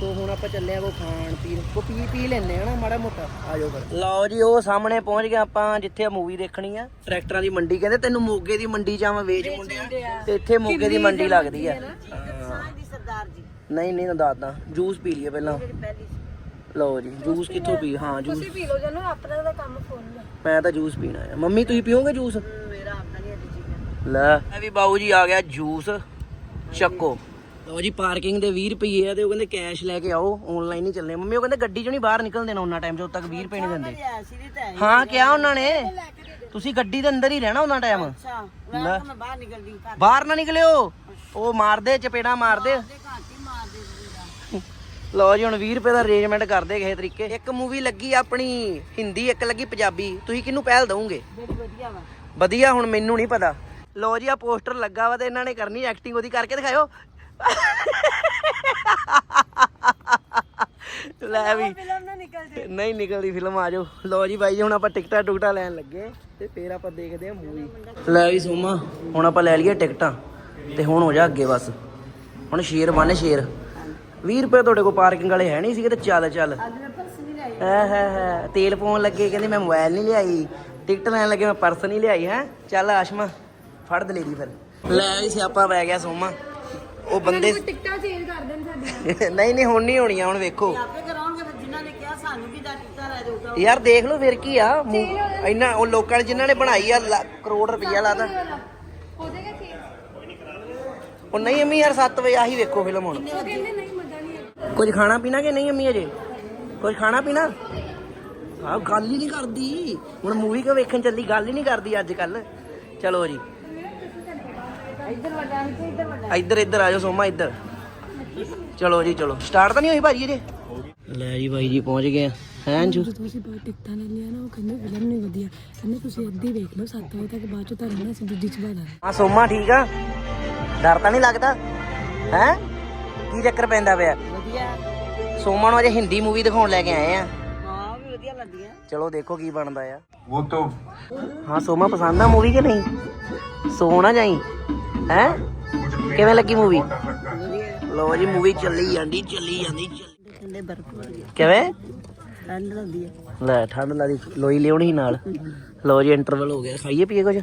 ਸੋ ਹੁਣ ਆਪਾਂ ਚੱਲੇ ਆ ਕੋ ਖਾਣ ਪੀਣ। ਕੋ ਪੀ ਪੀ ਲੈਣੇ ਆ ਨਾ ਮਾੜਾ ਮੋਟਾ। ਆ ਜਾਓ ਫਿਰ। ਲਓ ਜੀ ਉਹ ਸਾਹਮਣੇ ਪਹੁੰਚ ਗਏ ਆਪਾਂ ਜਿੱਥੇ ਮੂਵੀ ਦੇਖਣੀ ਆ। ਟਰੈਕਟਰਾਂ ਦੀ ਮੰਡੀ ਕਹਿੰਦੇ ਤੈਨੂੰ ਮੋਗੇ ਦੀ ਮੰਡੀ ਆਵਾਂ ਵੇਚ ਮੁੰਡਿਆ। ਤੇ ਇੱਥੇ ਮੋਗੇ ਦੀ ਮੰਡੀ ਲੱਗਦੀ ਆ। ਹਾਂ। ਦੀ ਸਰਦਾਰ ਜੀ। ਨਹੀਂ ਨਹੀਂ ਨਾ ਦੱਸਦਾ। ਜੂਸ ਪੀ ਲਈਏ ਪਹਿਲਾਂ ਲਓ ਜੀ ਜੂਸ ਕਿੱਥੋਂ ਪੀ ਹਾਂ ਜੂਸ। ਤੁਸੀਂ ਪੀ ਲਓ ਜਨੋ ਆਪਣਾ ਦਾ ਕੰਮ ਫੋਨ ਮੈਂ ਤਾਂ ਜੂਸ ਪੀਣਾ ਆ। ਮੰਮੀ ਤੁਸੀਂ ਪੀਓਗੇ ਜੂਸ? ਮੇਰਾ ਆਪਣਾ ਨਹੀਂ ਅੱਜ ਜੀ ਲੈ ਇਹ ਵੀ ਬਾਊ ਜੀ ਆ ਗਿਆ ਜੂਸ। ਚੱਕੋ। ਲਓ ਜੀ ਪਾਰਕਿੰਗ ਦੇ 20 ਰੁਪਏ ਆ ਤੇ ਉਹ ਕਹਿੰਦੇ ਕੈਸ਼ ਲੈ ਕੇ ਆਓ ਆਨਲਾਈਨ ਹੀ ਚੱਲਣੇ। ਮੰਮੀ ਉਹ ਕਹਿੰਦੇ ਗੱਡੀ ਚੋਂ ਨਹੀਂ ਬਾਹਰ ਨਿਕਲ ਦੇਣਾ ਉਹਨਾਂ ਟਾਈਮ ਜਦੋਂ ਤੱਕ 20 ਰੁਪਏ ਨਹੀਂ ਦਿੰਦੇ। ਹਾਂ ਕਿਹਾ ਉਹਨਾਂ ਨੇ। ਤੁਸੀਂ ਗੱਡੀ ਦੇ ਅੰਦਰ ਹੀ ਰਹਿਣਾ ਉਹਨਾਂ ਟਾਈਮ ਅੱਛਾ ਮੈਂ ਬਾਹਰ ਨਿਕਲਦੀ ਬਾਹਰ ਨਾ ਨਿਕਲਿਓ। ਉਹ ਮਾਰਦੇ ਚਪੇੜਾ ਮਾਰਦੇ ਲਓ ਜੀ ਹੁਣ 20 ਰੁਪਏ ਦਾ ਅਰੇਂਜਮੈਂਟ ਕਰਦੇ ਕਿਸੇ ਤਰੀਕੇ। ਇੱਕ ਮੂਵੀ ਲੱਗੀ ਆਪਣੀ ਹਿੰਦੀ ਇੱਕ ਲੱਗੀ ਪੰਜਾਬੀ। ਤੁਸੀਂ ਕਿਹਨੂੰ ਪਹਿਲ ਦਵੋਗੇ? ਵਧੀਆ ਵਾ। ਵਧੀਆ ਹੁਣ ਮੈਨੂੰ ਨਹੀਂ ਪਤਾ। ਲਓ ਜੀ ਆ ਪੋਸਟਰ ਲੱਗਾ ਵਾ ਤੇ ਇਹਨਾਂ ਨੇ ਕਰਨੀ ਐਕਟਿੰਗ ਉਹਦੀ ਕਰਕੇ ਦਿਖਾਇਓ। ਲੈ ਵੀ। ਫਿਲਮ ਨਾ ਨਿਕਲ ਜੇ। ਨਹੀਂ ਨਿਕਲਦੀ ਫਿਲਮ ਆ ਜਾਓ। ਲਓ ਜੀ ਬਾਈ ਜੀ ਹੁਣ ਆਪਾਂ ਟਿਕਟਾਂ ਟੁਕਟਾਂ ਲੈਣ ਲੱਗੇ ਤੇ ਫੇਰ ਆਪਾਂ ਦੇਖਦੇ ਹਾਂ ਮੂਵੀ ਲੈ ਵੀ ਸੋਮਾ ਹੁਣ ਆਪਾਂ ਲੈ ਲਈਏ ਟਿਕਟਾਂ ਤੇ ਹੁਣ ਹੋ ਜਾ ਅੱਗੇ ਬਸ। ਹੁਣ ਸ਼ੇਰ ਬਣ ਸ਼ੇਰ। 20 ਰੁਪਏ ਤੁਹਾਡੇ ਕੋਲ ਪਾਰਕਿੰਗ ਵਾਲੇ ਹੈ ਨਹੀਂ ਸੀਗੇ ਤੇ ਚੱਲ ਚੱਲ। ਅੱਜ ਮੈਂ ਪਰਸ ਨਹੀਂ ਲਈ ਹੈ ਹੈ ਹੈ। ਤੇਲ ਪਾਉਣ ਲੱਗੇ ਕਹਿੰਦੇ ਮੈਂ ਮੋਬਾਈਲ ਨਹੀਂ ਲਿਆਈ। ਟਿਕਟ ਲੈਣ ਲੱਗੇ ਮੈਂ ਪਰਸ ਨਹੀਂ ਲਿਆਈ ਹੈ। ਚੱਲ ਆਸ਼ਮਾ ਫੜ ਦਲੇਰੀ ਫਿਰ। ਲੈ ਵੀ ਸਿਆਪਾ ਪੈ ਗਿਆ ਸੋਮਾ। ਉਹ ਬੰਦੇ ਟਿਕਟਾਂ ਚੇਂਜ ਕਰ ਦੇਣ ਸਾਡੀਆਂ। ਨਹੀਂ ਨਹੀਂ ਹੁਣ ਨਹੀਂ ਹੋਣੀਆਂ ਹੁਣ ਵੇਖੋ। ਆਪੇ ਕਰਾਉਣਗੇ ਫਿਰ ਜਿਨ੍ਹਾਂ ਨੇ ਕਿਹਾ ਸਾਨੂੰ ਵੀ ਦਾ ਟਿਕਟਾਂ ਲੈ ਦਿਓ ਯਾਰ ਦੇਖ ਲਓ ਫਿਰ ਕੀ ਆ ਇੰਨਾ ਉਹ ਲੋਕਾਂ ਨੇ ਜਿਨ੍ਹਾਂ ਨੇ ਬਣਾਈ ਆ ਕਰੋੜ ਰੁਪਈਆ ਕਾ ਚੇਂਜ ਉਹ ਨਹੀਂ ਅੰਮੀ ਯਾਰ 7 ਵਜੇ ਆਹੀ ਵੇਖੋ ਫਿਲਮ ਹੁਣ। ਉਹ ਕਹਿੰਦੇ ਨਹੀਂ। ਕੁਝ ਖਾਣਾ ਪੀਣਾ ਕਿ ਨਹੀਂ ਅੰਮੀ ਅਜੇ? ਕੁਝ ਖਾਣਾ ਪੀਣਾ? ਆ ਗੱਲ ਹੀ ਨਹੀਂ ਕਰਦੀ। ਹੁਣ ਮੂਵੀ ਕਿਉਂ ਵੇਖਣ ਚੱਲੀ? ਗੱਲ ਹੀ ਨਹੀਂ ਕਰਦੀ ਅੱਜ ਕੱਲ। ਚਲੋ ਜੀ। ਇੱਧਰ ਵੱਡਾ ਨਹੀਂ ਇੱਧਰ ਵੱਡਾ ਇੱਧਰ ਇੱਧਰ ਆ ਜਾਓ ਸੋਮਾ ਇੱਧਰ। ਚਲੋ ਜੀ ਚਲੋ। ਸਟਾਰਟ ਤਾਂ ਨਹੀਂ ਹੋਈ ਭਾਜੀ ਅਜੇ? ਲੈ ਜੀ ਬਾਈ ਜੀ ਪਹੁੰਚ ਗਏ ਹੈ ਜਦੋਂ ਅਸੀਂ ਬਾਹਰ ਟਿਕਟਾਂ ਲੈ ਲਿਆ ਨਾ ਉਹ ਕਹਿੰਦੇ ਫਿਲਮ ਨਹੀਂ ਵਧੀਆ। ਕਹਿੰਦੇ ਤੁਸੀਂ ਅੱਧੀ ਵੇਖ ਲਓ 7 ਵਜੇ ਤੱਕ ਬਾਅਦ ਚ ਤਾਂ ਰਹਿਣਾ ਅਸੀਂ ਦੂਜੀ ਚ ਬਾਅਦ ਹਾਂ ਸੋਮਾ ਠੀਕ ਆ। ਡਰ ਤਾਂ ਨਹੀਂ ਲੱਗਦਾ? ਹੈ? ਕੀ ਚੱਕਰ ਪੈਂਦਾ ਪਿਆ? ਵਧੀਆ। ਸੋਮਾ ਨੂੰ ਅਜੇ ਹਿੰਦੀ ਮੂਵੀ ਦਿਖਾਉਣ ਲੈ ਕੇ ਆਏ ਆ। ਹਾਂ ਵੀ ਵਧੀਆ ਲੱਗਦੀਆਂ ਚਲੋ ਦੇਖੋ ਕੀ ਬਣਦਾ ਆ। वो तो ਹਾਂ ਸੋਮਾ ਪਸੰਦ ਆ ਮੂਵੀ ਕਿ ਨਹੀਂ? ਸੋ ਨਾ ਜਾਈ ਹੈ? ਕਿਵੇਂ ਲੱਗੀ ਮੂਵੀ ਵਧੀਆ ਲੋ ਜੀ ਮੂਵੀ ਚੱਲੀ ਜਾਂਦੀ ਚੱਲੀ ਜਾਂਦੀ ਚੱਲੀ ਠੰਡੇ ਬਰਫ ਕਿਵੇਂ? ਠੰਡ ਲੱਗਦੀ ਹੈ ਲੈ ਠੰਡ ਲਾਦੀ ਲੋਈ ਲਿਆਉਣੀ ਸੀ ਨਾਲ। ਲੋ ਜੀ ਇੰਟਰਵਲ ਹੋ ਗਿਆ। ਖਾਈਏ ਪੀਏ ਕੁਝ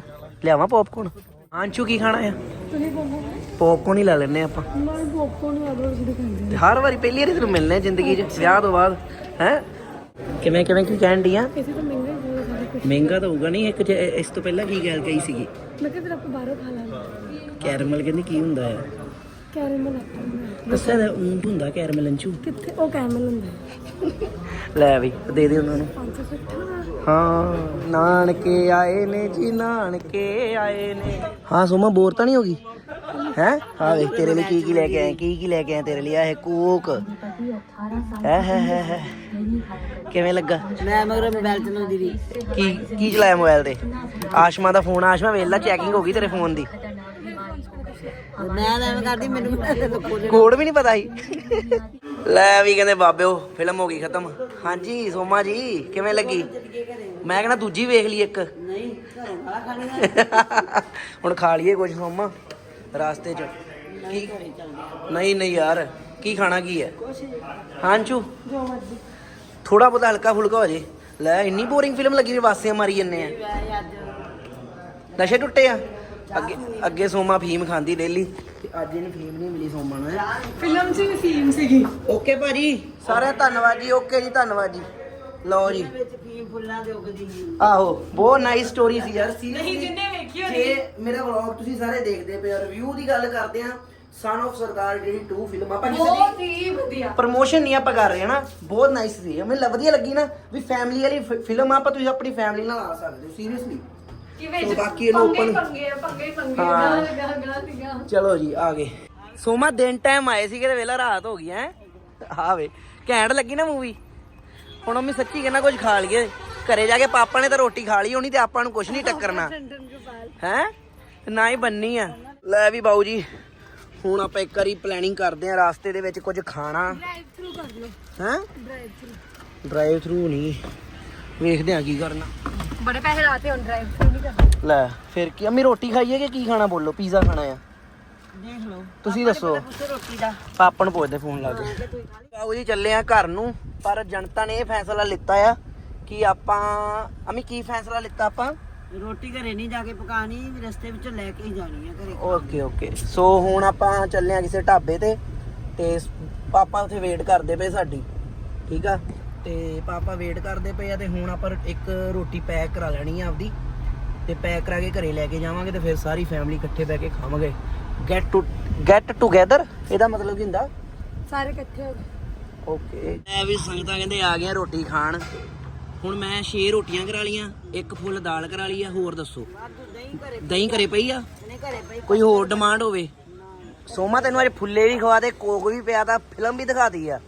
ਲਿਆਵਾਂ ਪੌਪਕੌਰਨ ਆਂਚੂ ਕੀ ਖਾਣਾ ਆ? ਤੁਸੀਂ ਬੋਲੋ ਪੌਪਕੌਰਨ ਹੀ ਲੈ ਲੈਨੇ ਆਪਾਂ। ਮੈਂ ਪੋਪਕੌਰਨ ਵਾਲਾ ਅਸੀਂ ਦਿਖਾਉਂਦੇ ਤੇ ਹਰ ਵਾਰੀ ਪਹਿਲੀ ਵਾਰੀ ਤੈਨੂੰ ਮਿਲਨੇ ਜ਼ਿੰਦਗੀ 'ਚ ਵਿਆਹ ਤੋਂ ਬਾਅਦ ਹੈ? ਕਿਵੇਂ ਕਿਵੇਂ ਕੀ ਕਹਿਣ ਡੀਆਂ ਕਿਸੇ ਤਾਂ ਮਹਿੰਗਾ ਹੀ ਬਹੁਤ ਸਾਰਾ ਕੁਝ ਮਹਿੰਗਾ ਤਾਂ ਹੋਊਗਾ ਨਹੀਂ ਇੱਕ ਜੇ ਇਸ ਤੋਂ ਪਹਿਲਾਂ ਕੀ ਗੱਲ ਕਹੀ ਸੀਗੀ? ਮੈਂ ਕਿਹਾ ਫਿਰ ਆਪਾਂ ਬਾਹਰੋਂ ਖਾ ਲਾਂਗੇ। ਕੈਰਮਲ ਕਹਿੰਦੀ ਕੀ ਹੁੰਦਾ ਆ? ਕੈਰਮਲ ਆਪਾਂ ਦੱਸਿਆ ਤਾਂ ਊਂਟ ਹੁੰਦਾ ਕੈਰਮਲ ਅੰਚੂ? ਕਿੱਥੇ? ਉਹ ਕੈਰਮਲ ਹੁੰਦਾ। ਹੈ ਲੈ ਵੀ ਦੇ ਦੇ ਉਹਨਾਂ ਨੂੰ। 560 ਹਾਂ। ਨਾਨਕੇ ਆਏ ਨੇ ਜੀ ਨਾਨਕੇ ਆਏ ਨੇ। ਹਾਂ ਸੁਮਾ ਬੋਰ ਤਾਂ ਨਹੀਂ ਹੋਗੀ ਹੈ? ਹਾਂ ਵੇਖ ਤੇਰੇ ਲਈ ਕੀ ਕੀ ਲੈ ਕੇ ਆਏ ਕੀ ਕੀ ਲੈ ਕੇ ਆਏ ਤੇਰੇ ਲਈ? ਆਹ ਕੋਕ। ਹੈ ਹੈ ਹੈ ਹੈ। ਕਿਵੇਂ ਲੱਗਾ? ਮੈਂ ਮਗਰ ਮੋਬਾਈਲ ਚਲਾਉਂਦੀ ਰਹੀ। ਕੀ ਕੀ ਚਲਾਇਆ ਮੋਬਾਈਲ ਤੇ? ਆਸ਼ਮਾ ਦਾ ਫੋਨ ਆਸ਼ਮਾ ਵੇਲਾ ਚੈਕਿੰਗ ਹੋ ਗਈ ਤੇਰੇ ਫੋਨ ਦੀ। ਮੈਂ ਤਾਂ ਐਵੇਂ ਕਰਦੀ ਮੈਨੂੰ ਲੱਕੋ ਕੋਡ ਵੀ ਨਹੀਂ ਪਤਾ ਸੀ। ਲੈ ਵੀ ਕਹਿੰਦੇ ਬਾਬਿਓ ਫਿਲਮ ਹੋ ਗਈ ਖਤਮ। ਹਾਂਜੀ ਸੋਮਾ ਜੀ ਕਿਵੇਂ ਲੱਗੀ? ਮੈਂ ਕਹਿੰਦਾ ਦੂਜੀ ਵੇਖ ਲਈ ਇੱਕ। ਨਹੀਂ ਘਰੋਂ ਖਾਣਾ ਖਾਣੀ ਹੈ ਹੁਣ ਖਾ ਲਈਏ ਕੁਝ ਸੋਮਾ ਰਾਸਤੇ 'ਚ। ਕੀ ਨਹੀਂ ਨਹੀਂ ਯਾਰ ਕੀ ਖਾਣਾ ਕੀ ਹੈ? ਹਾਂਚੂ? ਥੋੜਾ ਬਹੁਤਾ ਹਲਕਾ ਫੁਲਕਾ ਹੋ ਜੇ। ਲੈ ਇੰਨੀ ਬੋਰਿੰਗ ਫਿਲਮ ਲੱਗੀ ਵੀ ਵਾਸੀਆਂ ਮਾਰੀ ਜੰਨੇ ਆ। ਨਸ਼ੇ ਟੁੱਟੇ ਆ? ਅੱਗੇ ਅੱਗੇ ਸੋਮਾ ਫੀਮ ਖਾਂਦੀ ਡੇਲੀ। ਤੇ ਅੱਜ ਇਹਨੂੰ ਫੀਮ ਨਹੀਂ ਮਿਲੀ ਸੋਮਾ ਨੂੰ। ਫਿਲਮ 'ਚ ਵੀ ਫੀਮ ਸੀਗੀ। ਓਕੇ ਭਾਜੀ ਸਾਰਿਆਂ ਧੰਨਵਾਦ ਜੀ ਓਕੇ ਜੀ ਧੰਨਵਾਦ ਜੀ। ਲਓ ਜੀ। ਫੁੱਲਾਂ ਦੇ ਉਗਦੀ ਆਹੋ ਬਹੁਤ ਨਾਈਸ ਸਟੋਰੀ ਸੀ ਯਾਰ ਸੀ ਨਹੀਂ ਜਿੰਨੇ ਵੇਖੀ ਜੇ ਮੇਰਾ ਵਲੌਗ ਤੁਸੀਂ ਸਾਰੇ ਦੇਖਦੇ ਪਏ ਹੋ ਰਿਵਿਊ ਦੀ ਗੱਲ ਕਰਦੇ ਆ ਸਨ ਆਫ ਸਰਦਾਰ ਜਿਹੜੀ 2 ਫਿਲਮ ਆਪਾਂ ਕਿਸੇ ਦੀ ਬਹੁਤ ਹੀ ਵਧੀਆ। ਪ੍ਰਮੋਸ਼ਨ ਨਹੀਂ ਆਪਾਂ ਕਰ ਰਹੇ ਹਨਾ ਬਹੁਤ ਨਾਈਸ ਸੀ। ਮੈਨੂੰ ਲ- ਵਧੀਆ ਲੱਗੀ ਨਾ ਵੀ ਫੈਮਿਲੀ ਵਾਲੀ ਫਿਲਮ ਆਪਾਂ ਤੁਸੀਂ ਆਪਣੀ ਫੈਮਿਲੀ ਨਾਲ ਆ ਸਕਦੇ ਹੋ ਸੀਰੀਅਸਲੀ ਕਿ ਸੋ ਬਾਕੀ ਇਹਨੂੰ ਪੰਗੇ ਹੀ open- ਪੰਗੇ ਆ, ਪੰਗੇ ਹੀ ਪੰਗੇ ਹਾਂ। ਗਾਹ ਗਾਹ ਸੀਗਾ ਚਲੋ ਜੀ ਆ ਗਏ। ਸੋਮਾ ਦਿਨ ਟਾਈਮ ਆਏ ਸੀਗੇ ਤੇ ਵੇਲਾ ਰਾਤ ਹੋ ਗਈ ਐ ਆ ਵੇ ਘੈਂਟ ਲੱਗੀ ਨਾ ਮੂਵੀ ਹੁਣ ਮੰਮੀ ਸੱਚੀ ਕਹਿੰਦਾ ਕੁਝ ਖਾ ਲਈਏ। ਘਰੇ ਜਾ ਕੇ ਪਾਪਾ ਨੇ ਤਾਂ ਰੋਟੀ ਖਾ ਲਈ ਹੋਣੀ ਤੇ ਆਪਾਂ ਨੂੰ ਕੁਝ ਨਹੀਂ ਟੱਕਰਨਾ। ਹੈ ਨਾ ਹੀ ਬੰਨੀ ਆ। ਲੈ ਵੀ ਬਾਊ ਜੀ ਹੁਣ ਆਪਾਂ ਇੱਕ ਵਾਰੀ ਪਲੈਨਿੰਗ ਕਰਦੇ ਆ ਰਾਸਤੇ ਦੇ ਵਿੱਚ ਕੁਝ ਖਾਣਾ। ਡਰਾਈਵ ਥਰੂ ਕਰ ਲਓ। ਹੈ? ਡਰਾਈਵ ਥਰੂ ਡਰਾਈਵ ਥਰੂ ਨਹੀਂ ਵੇਖਦੇ ਆ ਕੀ ਕਰਨਾ। ਬੜੇ ਪੈਸੇ ਲਾਤੇ ਹੁਣ ਡਰਾਈਵ ਥਰੂ ਨਹੀਂ ਕਰਨਾ। ਲੈ ਫਿਰ ਕੀ ਅੰਮੀ ਰੋਟੀ ਖਾਈਏ ਕਿ ਕੀ ਖਾਣਾ ਬੋਲੋ? ਪੀਜ਼ਾ ਖਾਣਾ ਆ। ਦੇਖ ਲਓ। ਤੁਸੀਂ ਦੱਸੋ। ਪੁੱਛੋ ਰੋਟੀ ਦਾ। ਪਾਪਾ ਨੂੰ ਪੁੱਛਦੇ ਫੋਨ ਲਾ ਕੇ। ਬਾਬੂ ਜੀ ਚੱਲੇ ਆ ਘਰ ਨੂੰ ਪਰ ਜਨਤਾ ਨੇ ਇਹ ਫੈਸਲਾ ਲਿੱਤਾ ਆ ਕਿ ਆਪਾਂ ਅਮੀ ਕੀ ਫੈਸਲਾ ਲਿੱਤਾ ਆਪਾਂ? ਰੋਟੀ ਘਰੇ ਨਹੀਂ ਜਾ ਕੇ ਪਕਾਣੀ ਰਸਤੇ ਵਿੱਚ ਲੈ ਕੇ ਹੀ ਜਾਣੀ ਹੈ ਘਰੇ। Okay okay. ਸੋ ਹੁਣ ਆਪਾਂ ਚੱਲੇ ਆ ਕਿਸੇ ਢਾਬੇ ਤੇ ਤੇ ਪਾਪਾ ਉੱਥੇ ਵੇਟ ਕਰਦੇ ਪਏ ਸਾਡੀ। ਠੀਕ ਆ? ਤੇ ਪਾਪਾ ਵੇਟ ਕਰਦੇ ਪਏ ਆ ਤੇ ਹੁਣ ਆਪਾਂ ਇੱਕ ਰੋਟੀ ਪੈਕ ਕਰਾ ਲੈਣੀ ਆ ਆਪਦੀ। ਤੇ ਪੈਕ ਕਰਾ ਕੇ ਘਰੇ ਲੈ ਕੇ ਜਾਵਾਂਗੇ ਤੇ ਫਿਰ ਸਾਰੀ ਫੈਮਿਲੀ ਇਕੱਠੇ ਬਹਿ ਕੇ ਖਾਵਾਂਗੇ। ਗੈਟ ਟੂ ਗੈਟ ਟੂਗੇਦਰ ਇਹਦਾ ਮਤਲਬ ਕੀ ਹੁੰਦਾ? ਸਾਰੇ ਇਕੱਠੇ ਹੋ ਗਏ। ਓਕੇ ਐ ਵੀ ਸੰਗਤਾਂ ਕਹਿੰਦੇ ਆ ਗਈਆਂ ਰੋਟੀ ਖਾਣ। ਹੁਣ ਮੈਂ 6 ਰੋਟੀਆਂ ਕਰਾ ਲੀਆਂ ਇੱਕ ਫੁੱਲ ਦਾਲ ਕਰਾ ਲਈ ਆ ਹੋਰ ਦੱਸੋ? ਦਹੀਂ ਘਰੇ ਪਈ ਆ? ਘਰੇ ਪਈ। ਕੋਈ ਹੋਰ ਡਿਮਾਂਡ ਹੋਵੇ? ਸੋਮਾ ਤੈਨੂੰ ਅੱਜ ਫੁੱਲੇ ਵੀ ਖਵਾ ਦੇ ਕੋਕ ਵੀ ਪਿਆ ਤਾਂ ਫਿਲਮ ਵੀ ਦਿਖਾਤੀ ਆ।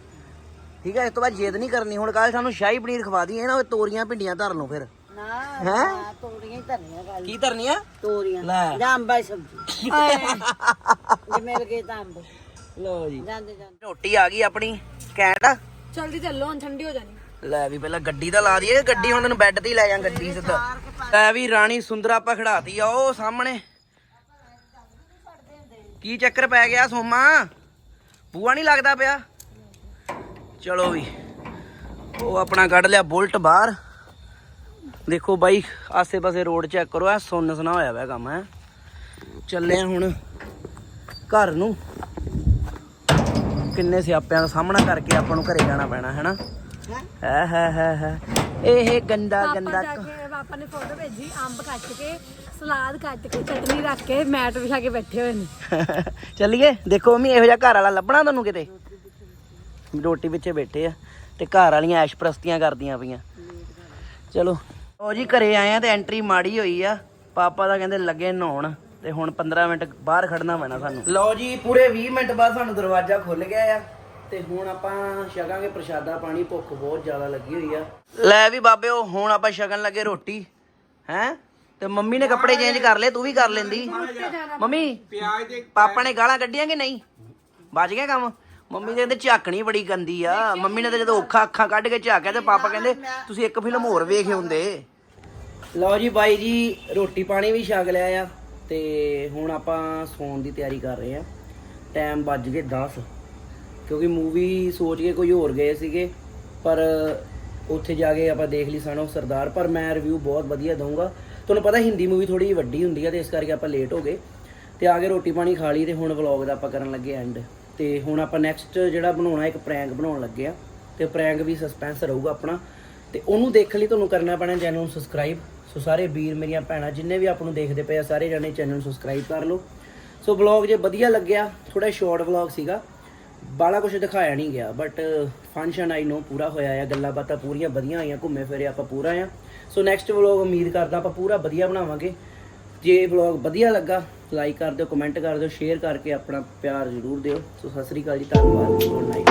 ਠੀਕ ਹੈ ਇਸ ਤੋਂ ਬਾਅਦ ਜਿੱਦ ਨਹੀਂ ਕਰਨੀ ਹੁਣ ਕੱਲ ਸਾਨੂੰ ਸ਼ਾਹੀ ਪਨੀਰ ਖਵਾ ਦੀ ਇਹ ਨਾ ਹੋਵੇ ਤੋਰੀਆਂ ਭਿੰਡੀਆਂ ਧਰ ਲਓ ਫਿਰ। ਨਾ ਹੈਂ? ਹੀ ਧਰਨੀਆਂ ਗੱਲ ਕੀ ਧਰਨੀ ਆ ਤੋਰੀਆਂ। ਲੈ। ਜਾਂ ਅੰਬਾ ਦੀ ਸਬਜ਼ੀ। ਜੇ ਮਿਲ ਗਏ ਤਾਂ ਅੰਬ। ਲਓ ਜੀ। ਜਾਂਦੇ ਜਾਂਦੇ। ਰੋਟੀ ਆ ਗਈ ਆਪਣੀ ਕੈਂਟ। ਜਲਦੀ ਚੱਲੋ ਹੁਣ ਠੰਡੀ ਹੋ ਜਾਣੀ। ਲੈ ਵੀ ਪਹਿਲਾਂ ਗੱਡੀ ਤਾਂ ਲਾ ਦਈਏ ਗੱਡੀ ਹੁਣ ਤੈਨੂੰ ਬੈੱਡ ਤੇ ਹੀ ਲੈ ਜਾ ਗੱਡੀ ਸਿੱਧਾ। ਲੈ ਵੀ ਰਾਣੀ ਸੁੰਦਰ ਆਪਾਂ ਖੜਾਤੀ ਆ ਉਹ ਸਾਹਮਣੇ। ਕੀ ਚੱਕਰ ਪੈ ਗਿਆ ਸੋਮਾ? ਬੂਆ ਨਹੀਂ ਲੱਗਦਾ ਪਿਆ? ਚਲੋ ਵੀ। ਉਹ ਆਪਣਾ ਕੱਢ ਲਿਆ ਬੁਲਟ ਬਾਹਰ। ਦੇਖੋ ਬਾਈ ਆਸੇ ਪਾਸੇ ਰੋਡ ਚੈੱਕ ਕਰੋ ਐ ਸੁੰਨ ਸੁਨਾ ਹੋਇਆ ਪਿਆ ਕੰਮ ਹੈ। ਚੱਲੇ ਹੁਣ ਘਰ ਨੂੰ। ਕਿੰਨੇ ਸਿਆਪਿਆਂ ਦਾ ਸਾਹਮਣਾ ਕਰਕੇ ਆਪਾਂ ਨੂੰ ਘਰੇ ਜਾਣਾ ਪੈਣਾ ਹੈਨਾ? ਹੈ? ਹੈ ਹੈ ਹੈ ਇਹ ਗੰਦਾ ਗੰਦਾ ਪਾਪਾ ਨੇ ਫੋਟੋ ਭੇਜੀ ਅੰਬ ਕੱਟ ਕੇ ਸਲਾਦ ਕੱਟ ਕੇ ਚਟਨੀ ਰੱਖ ਕੇ ਮੈਟ ਵਿਛਾ ਕੇ ਬੈਠੇ ਹੋਏ ਨੇ। ਚੱਲੀਏ ਦੇਖੋ ਮੰਮੀ ਇਹੋ ਜਿਹਾ ਘਰ ਵਾਲਾ ਲੱਭਣਾ ਤੁਹਾਨੂੰ ਕਿਤੇ? ਰੋਟੀ ਪਿੱਛੇ ਬੈਠੇ ਆ ਤੇ ਘਰ ਵਾਲੀਆਂ ਐਸ਼ ਪ੍ਰਸਤੀਆਂ ਕਰਦੀਆਂ ਪਈਆਂ। ਚਲੋ ਉਹ ਜੀ ਘਰੇ ਆਏ ਆ ਤੇ ਐਂਟਰੀ ਮਾੜੀ ਹੋਈ ਆ। ਪਾਪਾ ਦਾ ਕਹਿੰਦੇ ਲੱਗੇ ਨਹਾਉਣ ਤੇ ਹੁਣ 15 ਮਿੰਟ ਬਾਹਰ ਖੜਨਾ ਪੈਣਾ ਸਾਨੂੰ। ਲਓ ਜੀ ਪੂਰੇ 20 ਮਿੰਟ ਬਾਅਦ ਸਾਨੂੰ ਦਰਵਾਜ਼ਾ ਖੁੱਲ ਗਿਆ ਆ ਤੇ ਹੁਣ ਆਪਾਂ ਛਕਾਂਗੇ ਪ੍ਰਸ਼ਾਦਾ ਪਾਣੀ ਭੁੱਖ ਬਹੁਤ ਜ਼ਿਆਦਾ ਲੱਗੀ ਹੋਈ ਆ। ਲੈ ਵੀ ਬਾਬਿਓ ਹੁਣ ਆਪਾਂ ਛਕਣ ਲੱਗੇ ਰੋਟੀ ਹੈ? ਤੇ ਮੰਮੀ ਨੇ ਕੱਪੜੇ ਚੇਂਜ ਕਰ ਲਏ ਤੂੰ ਵੀ ਕਰ ਲੈਂਦੀ। ਮੰਮੀ ਪਾਪਾ ਨੇ ਗਾਲਾਂ ਕੱਢੀਆਂ ਕਿ ਨਹੀਂ? ਬਚ ਗਿਆ ਕੰਮ? ਮੰਮੀ ਦੇ ਕਹਿੰਦੇ ਝਾਕਣੀ ਬੜੀ ਗੰਦੀ ਆ। ਮੰਮੀ ਨੇ ਤਾਂ ਜਦੋਂ ਔਖਾ ਅੱਖਾਂ ਕੱਢ ਕੇ ਝਾਕਿਆ ਤੇ ਪਾਪਾ ਕਹਿੰਦੇ ਤੁਸੀਂ ਇੱਕ ਫਿਲਮ ਹੋਰ ਵੇਖ ਹੁੰਦੇ। ਲਓ ਜੀ ਬਾਈ ਜੀ ਰੋਟੀ ਪਾਣੀ ਵੀ ਛਕ ਲਿਆ ਆ ਤੇ ਹੁਣ ਆਪਾਂ ਸੌਣ ਦੀ ਤਿਆਰੀ ਕਰ ਰਹੇ ਆ। ਟਾਈਮ ਵੱਜ ਗਏ 10 ਕਿਉਂਕਿ ਮੂਵੀ ਸੋਚ ਕੇ ਕੋਈ ਹੋਰ ਗਏ ਸੀਗੇ ਪਰ ਉੱਥੇ ਜਾ ਕੇ ਆਪਾਂ ਦੇਖ ਲਈ ਸਨ ਸਰਦਾਰ। ਪਰ ਮੈਂ ਰਿਵਿਊ ਬਹੁਤ ਵਧੀਆ ਦਊਂਗਾ। ਤੁਹਾਨੂੰ ਪਤਾ ਹਿੰਦੀ ਮੂਵੀ ਥੋੜੀ ਵੱਡੀ ਹੁੰਦੀ ਆ ਤੇ ਇਸ ਕਰਕੇ ਆਪਾਂ ਲੇਟ ਹੋ ਗਏ। ਤੇ ਆ ਕੇ ਰੋਟੀ ਪਾਣੀ ਖਾ ਲਈ ਤੇ ਹੁਣ ਵਲੌਗ ਦਾ ਆਪਾਂ ਕਰਨ ਲੱਗੇ ਐਂਡ ਤੇ ਹੁਣ ਆਪਾਂ ਨੈਕਸਟ ਜਿਹੜਾ ਬਣਾਉਣਾ, ਇੱਕ ਪ੍ਰੈਂਕ ਬਣਾਉਣ ਲੱਗੇ ਆ ਤੇ ਪ੍ਰੈਂਕ ਵੀ ਸਸਪੈਂਸ ਰਹੂਗਾ ਆਪਣਾ। ਤੇ ਉਹਨੂੰ ਦੇਖਣ ਲਈ ਤੁਹਾਨੂੰ ਕਰਨਾ ਪੈਣਾ ਚੈਨਲ ਨੂੰ ਸਬਸਕ੍ਰਾਈਬ ਸੋ ਸਾਰੇ ਵੀਰ ਮੇਰੀਆਂ ਭੈਣਾਂ, ਜਿੰਨੇ ਵੀ ਆਪ ਨੂੰ ਦੇਖਦੇ ਪਏ ਆ, ਸਾਰੇ ਜਣੇ ਚੈਨਲ ਨੂੰ ਸਬਸਕ੍ਰਾਈਬ ਕਰ ਲਓ। ਸੋ ਵਲੌਗ ਜੇ ਵਧੀਆ ਲੱਗਿਆ ਥੋੜਾ ਸ਼ਾਰਟ ਵਲੌਗ ਸੀਗਾ। ਬਾਲਾ ਕੁਝ ਦਿਖਾਇਆ ਨਹੀਂ ਗਿਆ ਬਟ ਫੰਕਸ਼ਨ ਆਈ ਨੋ ਪੂਰਾ ਹੋਇਆ ਆ, ਗੱਲਾਂ ਬਾਤਾਂ ਪੂਰੀਆਂ ਵਧੀਆ ਆਈਆਂ ਘੁੰਮੇ ਫਿਰੇ ਆਪਾਂ ਪੂਰਾ ਆ। ਸੋ ਨੈਕਸਟ ਵਲੌਗ ਉਮੀਦ ਕਰਦਾ ਆਪਾਂ ਪੂਰਾ ਵਧੀਆ ਬਣਾਵਾਂਗੇ। ਜੇ ਵਲੌਗ ਵਧੀਆ ਲੱਗਾ ਲਾਈਕ ਕਰ ਦਿਓ ਕਮੈਂਟ ਕਰ ਦਿਓ ਸ਼ੇਅਰ ਕਰਕੇ ਆਪਣਾ ਪਿਆਰ ਜ਼ਰੂਰ ਦਿਓ। ਸੋ ਸਤਿ ਸ੍ਰੀ ਅਕਾਲ ਜੀ, ਧੰਨਵਾਦ। Good night